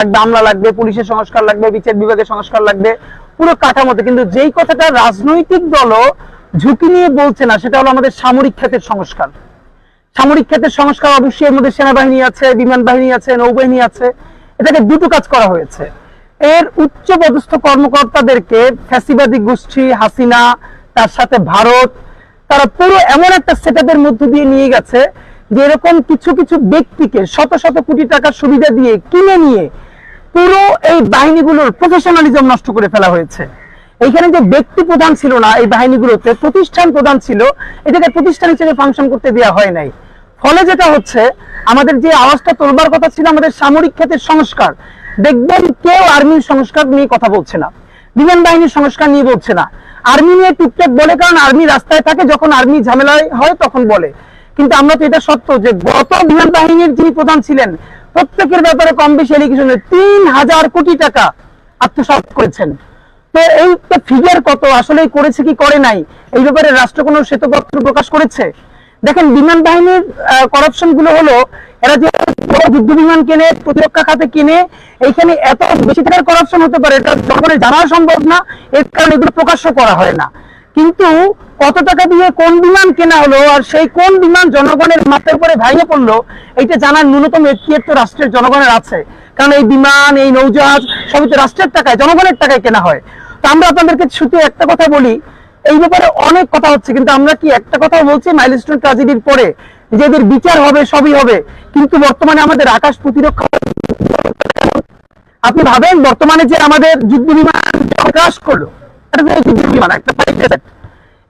লাগবে লাগবে, পুলিশের সংস্কার লাগবে, বিচার বিভাগের সংস্কার লাগবে, পুরো কাঠামোতে। কিন্তু যেই কথাটা রাজনৈতিক দলও ঝুঁকি নিয়ে বলছে না, সেটা হলো আমাদের সামরিক খাতের সংস্কার। সামরিক খাতের সংস্কার অবশ্যই এর মধ্যে সেনাবাহিনী আছে, বিমান বাহিনী আছে, নৌবাহিনী আছে, এটাকে দুটো কাজ করা হয়েছে। এর উচ্চ পদস্থ কর্মকর্তাদেরকে ফ্যাসিবাদী গোষ্ঠী, হাসিনা, তার সাথে ভারত, তারা পুরো এমন একটা সেটআপের মধ্য দিয়ে নিয়ে গেছে যে এরকম কিছু কিছু ব্যক্তিকে শত শত কোটি টাকার সুবিধা দিয়ে কিনে নিয়ে পুরো এই বাহিনীগুলোর প্রফেশনালিজম নষ্ট করে ফেলা হয়েছে। এইখানে যে ব্যক্তি প্রধান ছিল না এই বাহিনীগুলোতে, প্রতিষ্ঠান প্রধান ছিল, এটাকে প্রতিষ্ঠান হিসেবে ফাংশন করতে দেওয়া হয় নাই। ফলে যেটা হচ্ছে, আমাদের যে আওয়াজটা তোলবার কথা ছিল আমাদের সামরিক খাতের সংস্কার। দেখবেন কেউ আর্মির সংস্কার নিয়ে কথা বলছে না। বিমান বাহিনীর সংস্কার নিয়ে বলছে না। আর্মি নিয়ে টুকটাক বলে, কারণ আর্মি রাস্তায় থাকে, যখন আর্মি ঝামেলায় হয় তখন বলে। কিন্তু আমরা তো এটা সত্য যে গত বিমান বাহিনীর যিনি প্রধান ছিলেন প্রত্যেকের ব্যাপারে কম বেশি এলিগেশনে তিন হাজার কোটি টাকা আত্মসাৎ করেছেন। তো এই ফিগার কত? আসলে করেছে কি করে নাই? এই ব্যাপারে রাষ্ট্র কোনো শ্বেতপত্র প্রকাশ করেছে? দেখেন, বিমান বাহিনীর করাপশনগুলো হলো, এরা যে যুদ্ধ বিমান কেনে, প্রতিরক্ষা খাতে কিনে, এইখানে এত বেশি টাকার করাপশন হতে পারে, এটা জনগণের জানা সম্ভব না, এর কারণে এগুলো প্রকাশ্য করা হয় না। কিন্তু কত টাকা দিয়ে কোন বিমান কেনা হলো আর সেই কোন বিমান জনগণের মাথার উপরে ভাইয়ে পড়ল, এইটা জানার ন্যূনতম এখতিয়ার তো রাষ্ট্রের জনগণের আছে। কারণ এই বিমান, এই নৌজাহাজ সবই তো রাষ্ট্রের টাকায়, জনগণের টাকায় কেনা হয়। তো আমরা আপনাদেরকে শুধু একটা কথা বলি, এই ব্যাপারে অনেক কথা হচ্ছে, কিন্তু আমরা কি একটা কথা বলছি মাইলস্টোন ট্রাজেডির পরে? নিজেদের বিচার হবে, সবই হবে। কিন্তু বর্তমানে আমাদের আকাশ প্রতিরক্ষা আপনি ভাবেন বর্তমানে যে আমাদের যুদ্ধ বিমান প্রকাশ করল?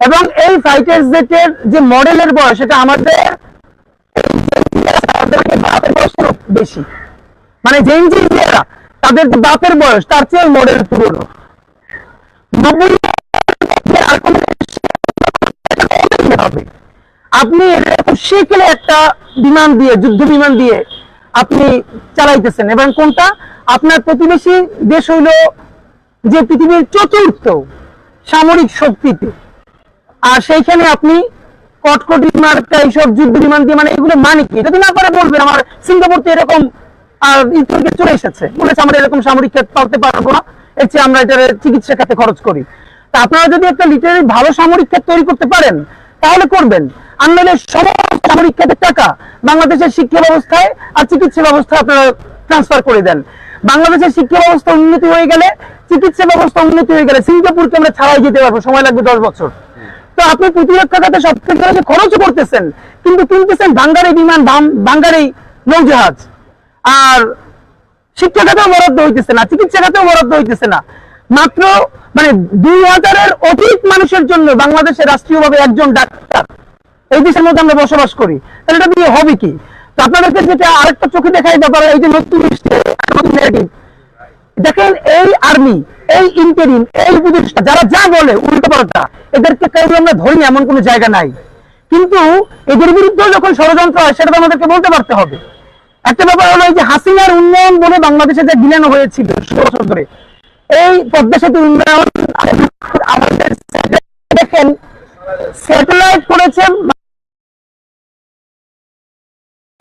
এবং এই ফাইটার জেটের যে মডেলের বয়স আমাদের বেশি। মানে তাদের বাপের বয়স, তার চেয়ে মডেল পুরনো। আপনি সেকেলে একটা বিমান দিয়ে, যুদ্ধ বিমান দিয়ে আপনি চালাইতেছেন। এবং কোনটা? আপনার প্রতিবেশী দেশ হইল যে পৃথিবীর চতুর্থ সামরিক শক্তিতে। আর সেইখানে আপনি কটকটি মার্কা এইসব যুদ্ধ বিমান দিয়ে মানে এগুলো মানে কি? যদি না পারে বলবেন, আমার সিঙ্গাপুর তো এরকম, আর ই থেকে চলে এসেছে। আমরা এরকম সামরিক পারব না, এর চেয়ে আমরা এটার চিকিৎসা খাতে খরচ করি। তা আপনারা যদি একটা লিটারের ভালো সামরিক খাত তৈরি করতে পারেন, তাহলে করবেন। নাহলে সমস্ত সামরিক খাতের টাকা বাংলাদেশের শিক্ষা ব্যবস্থায় আর চিকিৎসা ব্যবস্থায় আপনারা ট্রান্সফার করে দেন। বাংলাদেশের শিক্ষা ব্যবস্থা উন্নতি হয়ে গেলে, চিকিৎসা ব্যবস্থা উন্নতি হয়ে গেলে সিঙ্গাপুরকে আমরা ছাড়াই যেতে পারব। সময় লাগবে দশ বছর। তো আপনি প্রতিরক্ষা খাতে সব থেকে বেশি খরচও করতেছেন, কিন্তু কিনতেছেন বাঙ্গারি বিমান বাঙ্গারি নৌজাহাজ। আর শিক্ষা খাতেও বরাদ্দ হইতেছে না, চিকিৎসা খাতেও বরাদ্দ হইতেছে না। মাত্র মানে দুই হাজারের অধিক মানুষের জন্য বাংলাদেশে রাষ্ট্রীয়ভাবে একজন ডাক্তার এই দেশের মধ্যে আমরা বসবাস করি। তাহলে এটা দিয়ে হবে কি? আপনাদেরকে যেটা আরেকটা চোখে দেখাই ব্যাপার, এই যে নতুন দেখেন, এই আর্মি এই ইন্টারিম এই উপদেষ্টা, যারা যা বলে, উল্টো পাল্টা, এদেরকে কেউ আমরা ধরি এমন কোনো জায়গা নাই। কিন্তু এদের বিরুদ্ধে যখন ষড়যন্ত্র হয়, সেটা তো আমাদেরকে বলতে পারতে হবে। একটা ব্যাপার হলো যে হাসিনার উন্নয়ন বলে বাংলাদেশে যে বিলানো হয়েছিল, ষোলো বছর ধরে, এই পদ্মা সেতু উন্নয়ন আমাদের দেখেন স্যাটেলাইট করেছে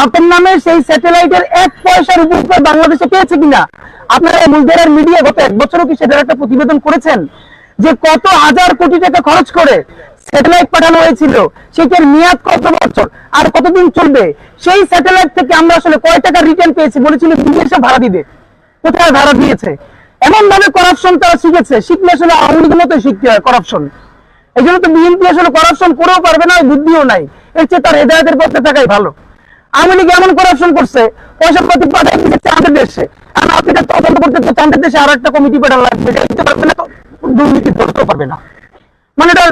আপনার নামে সেই স্যাটেলাইটের এক পয়সার উপকার বাংলাদেশে পেয়েছে কিনা? আপনারা মূলধারার মিডিয়া গত এক বছরও কি সেটার একটা প্রতিবেদন করেছেন? যে কত হাজার কোটি টাকা খরচ করে স্যাটেলাইট পাঠানো হয়েছিল, সেটার মেয়াদ কত বছর? আর কতদিন চলবে? সেই স্যাটেলাইট থেকে আমরা আসলে কয় টাকা রিটার্ন পেয়েছি বলেছিল বিদেশে ভাড়া দিবে কোথায় ভাড়া দিয়েছে? এমন ভাবে করাপশন তারা শিখেছে। শিখলে আসলে আওয়ামী লীগের মতো শিখতে হয় করাপশন এই জন্য তো বিএনপি আসলে করাপশন করেও পারবে না বুদ্ধিও নাই। এর চেয়ে তার হেদায়তের পথে থাকাই ভালো। এমন করাপশন করছে চাঁদের দেশে। আর আপনি এটা তদন্ত করতে তো চাঁদের দেশে একটা কমিটি লাগবে, এটা দিতে পারবে না দুর্নীতি পারবে না। মানে এটা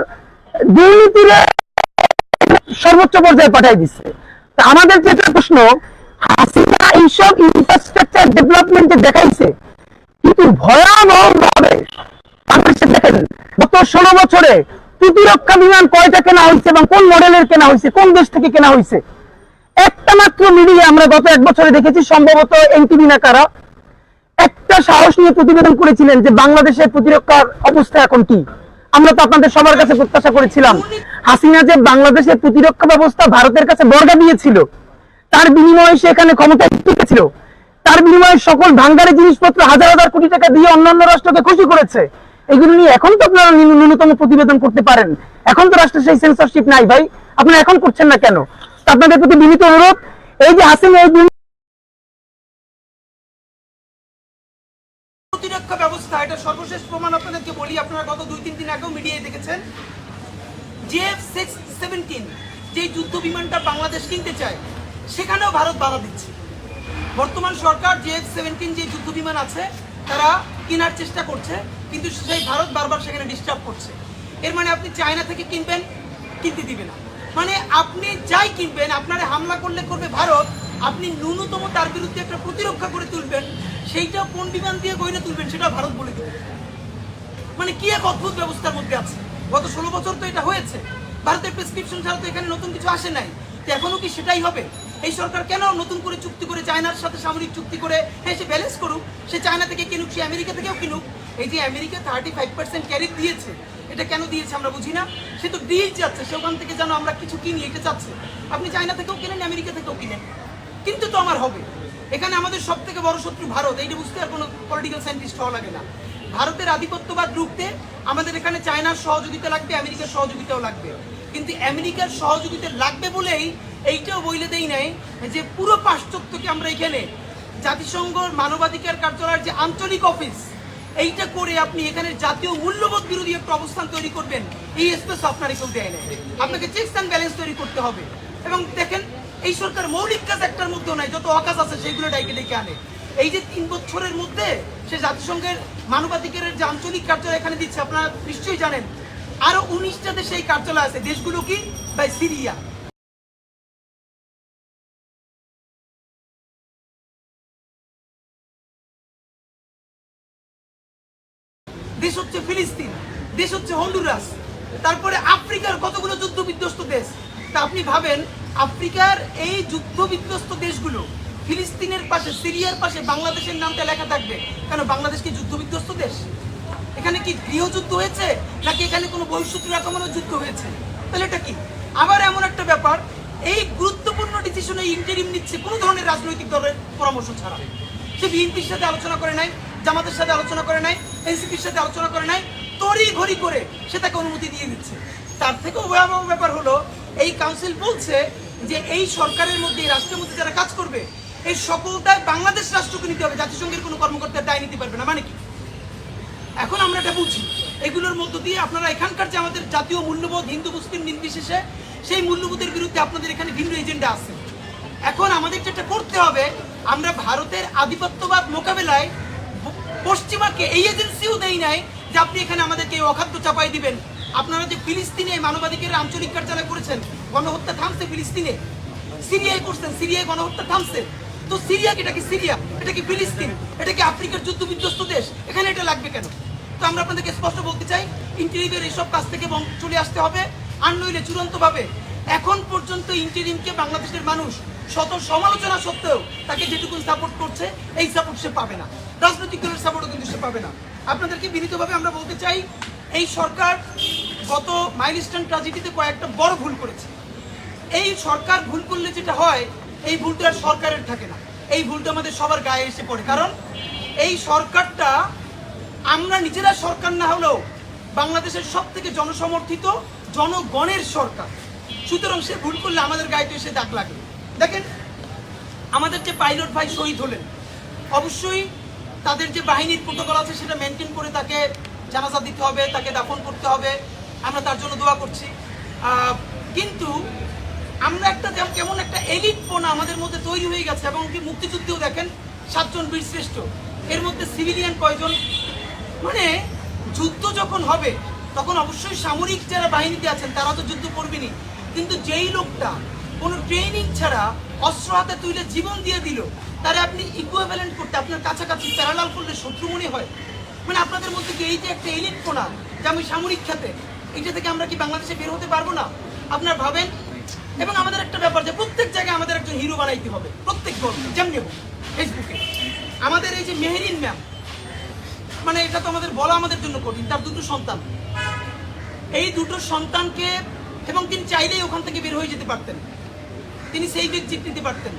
দুর্নীতির সর্বোচ্চ পর্যায়ে পাঠাই দিচ্ছে। তা আমাদের যেটা প্রশ্ন, হাসিনা এইসব ইনফ্রাস্ট্রাকচার ডেভেলপমেন্টে দেখাইছে, কিন্তু ভয়াবহ ভাবে দেখেন, গত ষোলো বছরে প্রতিরক্ষা বিমান কয়টা কেনা হয়েছে এবং কোন মডেলের কেনা হয়েছে, কোন দেশ থেকে কেনা হয়েছে? একটা মাত্র মিডিয়া আমরা গত এক বছরে দেখেছি, সম্ভবত এনটিভি না কারা। একটা সাহস নিয়ে প্রতিবেদন করেছিলেন যে বাংলাদেশের প্রতিরক্ষার অবস্থা এখন কি। আমরা তো আপনাদের সবার কাছে প্রত্যাশা করেছিলাম। হাসিনা যে বাংলাদেশের প্রতিরক্ষা ব্যবস্থা ভারতের কাছে বর্গা দিয়েছিল, তার বিনিময়ে সে এখানে ক্ষমতায় টিকেছিল। তার বিনিময়ে সকল ভাঙ্গারি জিনিসপত্র হাজার হাজার কোটি টাকা দিয়ে অন্যান্য রাষ্ট্রকে খুশি করেছে। এগুলো নিয়ে এখন তো আপনারা ন্যূনতম প্রতিবেদন করতে পারেন। এখন তো রাষ্ট্রের সেই সেন্সরশিপ নাই ভাই। আপনারা এখন করছেন না কেন? আপনাদের প্রতি বিনীত অনুরোধ, এই যে হাসিনা এই প্রতিরক্ষা ব্যবস্থা দুই দিন বিমানটা বাংলাদেশ কিনতে সেখানেও ভারত দিচ্ছে। বর্তমান সরকার সেভেন্টিন যে যুদ্ধ বিমান আছে, তারা কেনার চেষ্টা করছে, কিন্তু সেই ভারত বারবার সেখানে ডিস্টার্ব করছে। এর মানে আপনি চায়না থেকে কিনবেন, কিনতে দিবে না। মানে আপনি যাই কিনবেন, আপনারে হামলা করলে করবে ভারত, আপনি ন্যূনতম তার বিরুদ্ধে একটা প্রতিরক্ষা করে তুলবেন সেইটাও কোন বিমান দিয়ে গইলে তুলবেন সেটা ভারত বলে দেবে। মানে কি এক অদ্ভুত ব্যবস্থার মধ্যে আছে? গত ষোলো বছর তো এটা হয়েছে। ভারতের প্রেসক্রিপশন ছাড়া তো এখানে নতুন কিছু আসে নাই। তো এখনও কি সেটাই হবে? এই সরকার কেন নতুন করে চুক্তি করে চায়নার সাথে সামরিক চুক্তি করে হ্যাঁ সে ব্যালেন্স করুক? সে চায়না থেকে কিনুক, সে আমেরিকা থেকেও কিনুক। এই যে America thirty five percent tariff দিয়েছে এটা কেন দিয়েছে আমরা বুঝি না? সে তো দিয়েই যাচ্ছে, সে ওখান থেকে যেন আমরা কিছু কিনি, এটা চাচ্ছে। আপনি চায়না থেকেও কিনেন, আমেরিকা থেকেও কিনেন। কিন্তু তো আমার হবে। এখানে আমাদের সব থেকে বড় শত্রু ভারত, এইটা বুঝতে আর কোনো পলিটিক্যাল সায়েন্টিস্ট হওয়া লাগে না। ভারতের আধিপত্যবাদ রুখতে আমাদের এখানে চায়নার সহযোগিতা লাগবে, আমেরিকার সহযোগিতাও লাগবে। কিন্তু আমেরিকার সহযোগিতা লাগবে বলেই এইটাও বইলে দেই নাই যে পুরো পাশ্চাত্যকে আমরা এখানে জাতিসংঘ, মানবাধিকার কার্যালয়ের যে আঞ্চলিক অফিস এইটা করে আপনি এখানে জাতীয় মূল্যবোধ বিরোধী একটা অবস্থান তৈরি করবেন। এই স্পেস আপনার কেউ দেয় না আপনাকে চেকস অ্যান্ড ব্যালেন্স তৈরি করতে হবে। এবং দেখেন, এই সরকার মৌলিক কাজ একটার মধ্যেও নাই, যত অকাজ আছে সেগুলো ডাইকে ডেকে আনে। এই যে তিন বছরের মধ্যে সে জাতিসংঘের মানবাধিকারের যে আঞ্চলিক কার্যালয় এখানে দিচ্ছে, আপনারা নিশ্চয়ই জানেন। আরও উনিশটা দেশে এই কার্যালয় আছে। দেশগুলো কি? By Syria. হন্ডুরাস, তারপরে আফ্রিকার কতগুলো যুদ্ধ বিধ্বস্ত দেশ? তা আপনি ভাবেন, আফ্রিকার এই যুদ্ধ বিধ্বস্ত দেশগুলো ফিলিস্তিনের পাশে, সিরিয়ার পাশে, বাংলাদেশের নামটা লেখা থাকবে। কেন, বাংলাদেশ কি যুদ্ধ বিধ্বস্ত দেশ? এখানে কি গৃহযুদ্ধ হয়েছে, নাকি এখানে কোনো বহিঃশত্রু আক্রমণের যুদ্ধ হয়েছে? তাহলে এটা কি? আবার এমন একটা ব্যাপার, এই গুরুত্বপূর্ণ ডিসিশনে ইন্টারিম নিচ্ছে কোনো ধরনের রাজনৈতিক দলের পরামর্শ ছাড়া। সে বিএনপির সাথে আলোচনা করে নাই, জামাতের সাথে আলোচনা করে নাই, এনসিপির সাথে আলোচনা করে নাই তড়ি ঘড়ি করে সে তাকে অনুমতি দিয়ে দিচ্ছে। তার থেকেও ভয়াবহ ব্যাপার হলো, এই কাউন্সিল বলছে যে এই সরকারের মধ্যে এই রাষ্ট্রের মধ্যে যারা কাজ করবে, এই সকল দায় বাংলাদেশ রাষ্ট্রকে নিতে হবে। জাতিসংঘের কোনো কর্মকর্তার দায় নিতে পারবে না। মানে কি? এখন আমরা এটা বুঝি। এগুলোর মধ্য দিয়ে আপনারা এখানকার যে আমাদের জাতীয় মূল্যবোধ, হিন্দু, মুসলিম নির্বিশেষে, সেই মূল্যবোধের বিরুদ্ধে আপনাদের এখানে ভিন্ন এজেন্ডা আছে। এখন আমাদের যেটা করতে হবে, আমরা ভারতের আধিপত্যবাদ মোকাবেলায় পশ্চিমাকে এই এজেন্সিও দেই নাই যে আপনি এখানে আমাদেরকে অখাদ্য চাপাই দিবেন। আপনারা যে ফিলিস্তিনে মানবাধিকারের আঞ্চলিক কার্যালয় করেছেন, গণহত্যা থামছে ফিলিস্তিনে। সিরিয়ায় করছেন, সিরিয়ায় গণহত্যা থামছে। তো সিরিয়া এটা কি সিরিয়া? এটা কি ফিলিস্তিন? এটা কি আফ্রিকার যুদ্ধ বিধ্বস্ত দেশ? এখানে এটা লাগবে কেন? তো আমরা আপনাদেরকে স্পষ্ট বলতে চাই, ইন্টেরিমের এইসব কাজ থেকে চলে আসতে হবে। আর নইলে চূড়ান্তভাবে এখন পর্যন্ত ইন্টেরিমকে বাংলাদেশের মানুষ শত সমালোচনা সত্ত্বেও তাকে যেটুকু সাপোর্ট করছে, এই সাপোর্ট সে পাবে না। রাজনৈতিক দলের সাপোর্টও কিন্তু সে পাবে না। আপনাদেরকে বিনীতভাবে আমরা বলতে চাই, এই সরকার গত মাইলস্টোন ট্রাজেডিতে কয়েকটা বড় ভুল করেছে। এই সরকার ভুল করলে যেটা হয়, এই ভুলটা আর সরকারের থাকে না। এই ভুলটা আমাদের সবার গায়ে এসে পড়ে। কারণ এই সরকারটা আমরা নিজেরা সরকার না হলেও বাংলাদেশের সব থেকে জনসমর্থিত, জনগণের সরকার। সুতরাং সে ভুল করলে আমাদের গায়ে তো এসে দাগ লাগে দেখেন, আমাদের যে পাইলট ভাই শহীদ হলেন, অবশ্যই তাদের যে বাহিনীর প্রোটোকল আছে সেটা মেনটেন করে তাকে জানাজা দিতে হবে, তাকে দাফন করতে হবে। আমরা তার জন্য দোয়া করছি। কিন্তু আমরা একটা কেমন একটা এলিট পোনা আমাদের মধ্যে তৈরি হয়ে গেছে এবং কি মুক্তিযুদ্ধেও দেখেন সাতজন বীর শ্রেষ্ঠ এর মধ্যে সিভিলিয়ান কয়জন? মানে যুদ্ধ যখন হবে, তখন অবশ্যই সামরিক যারা বাহিনীতে আছেন, তারা তো যুদ্ধ করবেনি কিন্তু যেই লোকটা কোনো ট্রেনিং ছাড়া অস্ত্র হাতে তুলে জীবন দিয়ে দিল। তারে আপনি ইকুইভ্যালেন্ট করতে আপনার কাছাকাছি প্যারালাল করলে শত্রু মনে হয়? মানে আপনাদের মধ্যে কি এই যে একটা এলিট কোনা যে আমি সামরিক খাতে? এইটা থেকে আমরা কি বাংলাদেশে বের হতে পারব না? আপনার ভাবেন? এবং আমাদের একটা ব্যাপার যে প্রত্যেক জায়গায় আমাদের একজন হিরো বানাইতে হবে। প্রত্যেক দল, যেমনি হোক ফেসবুকে আমাদের এই যে মেহেরিন ম্যাম মানে এটা তো আমাদের বলা আমাদের জন্য কঠিন, তার দুটো সন্তান। এই দুটো সন্তানকে, এবং তিনি চাইলেই ওখান থেকে বের হয়ে যেতে পারতেন। তিনি সেই এক্সিট নিতে পারতেন।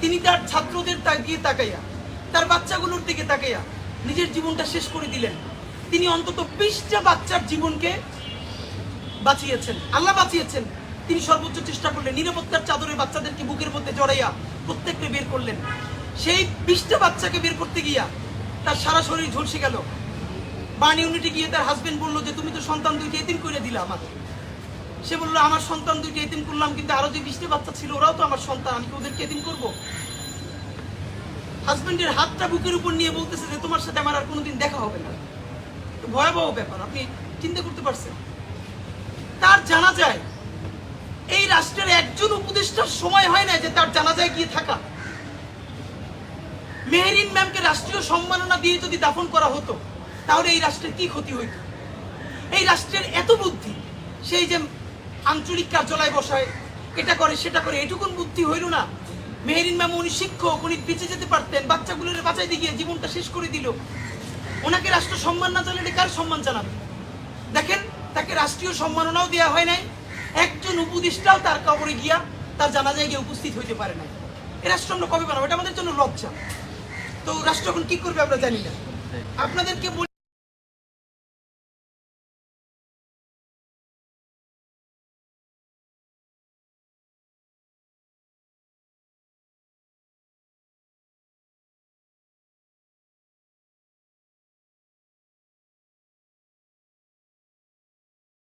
তিনি তার ছাত্রদের তাকিয়ে তাকাইয়া, তার বাচ্চাগুলোর দিকে তাকাইয়া নিজের জীবনটা শেষ করে দিলেন। তিনি অন্তত বিশটা বাচ্চার জীবনকে বাঁচিয়েছেন, আল্লাহ বাঁচিয়েছেন। তিনি সর্বোচ্চ চেষ্টা করলেন, নিরাপত্তার চাদরে বাচ্চাদেরকে বুকের মধ্যে জড়াইয়া প্রত্যেককে বের করলেন। সেই বিশটা বাচ্চাকে বের করতে গিয়া তার সারা শরীর ঝলসে গেল। বার্ন ইউনিটে গিয়ে তার হাজবেন্ড বলল যে, তুমি তো সন্তান দুইটা এতিম করে দিলা আমার সে বলল, আমার সন্তান দুইটা এতিম করলাম, কিন্তু আরও যে বিশটা বাচ্চা ছিল, ওরাও তো আমার সন্তান, আমি কি ওদেরকে এতিম করব? হাজবেন্ডের হাতটা বুকের উপর নিয়ে বলতেছে যে, তোমার সাথে আমার আর কোনোদিন দেখা হবে না। ভয়াবহ ব্যাপার, আপনি চিন্তা করতে পারছেন। তার জানা যায় এই রাষ্ট্রের একজন উপদেষ্টার সময় হয় না যে তার জানা যায় গিয়ে থাকা। মেহেরিন ম্যামকে রাষ্ট্রীয় সম্মাননা দিয়ে যদি দাফন করা হতো, তাহলে এই রাষ্ট্রের কি ক্ষতি হইত? এই রাষ্ট্রের এত বুদ্ধি, সেই যে আঞ্চলিক কার্যালয় বসায়। এটা করে, সেটা করে, এটুকুন বুদ্ধি হইল না। মেহেরিন ম্যাম উনি শিক্ষক, উনি বেঁচে যেতে পারতেন, বাচ্চাগুলোর বাঁচাইতে গিয়ে জীবনটা শেষ করে দিল। ওনাকে রাষ্ট্র সম্মান না জানালে কার সম্মান জানাবে? দেখেন, তাকে রাষ্ট্রীয় সম্মাননাও দেওয়া হয় নাই, একজন উপদেষ্টাও তার কবরে গিয়া তার জানাজায় গিয়ে উপস্থিত হইতে পারে নাই। এ রাষ্ট্র আমরা কবে বানাবো? এটা আমাদের জন্য লজ্জা। তো রাষ্ট্র এখন কি করবে আমরা জানি না। আপনাদেরকে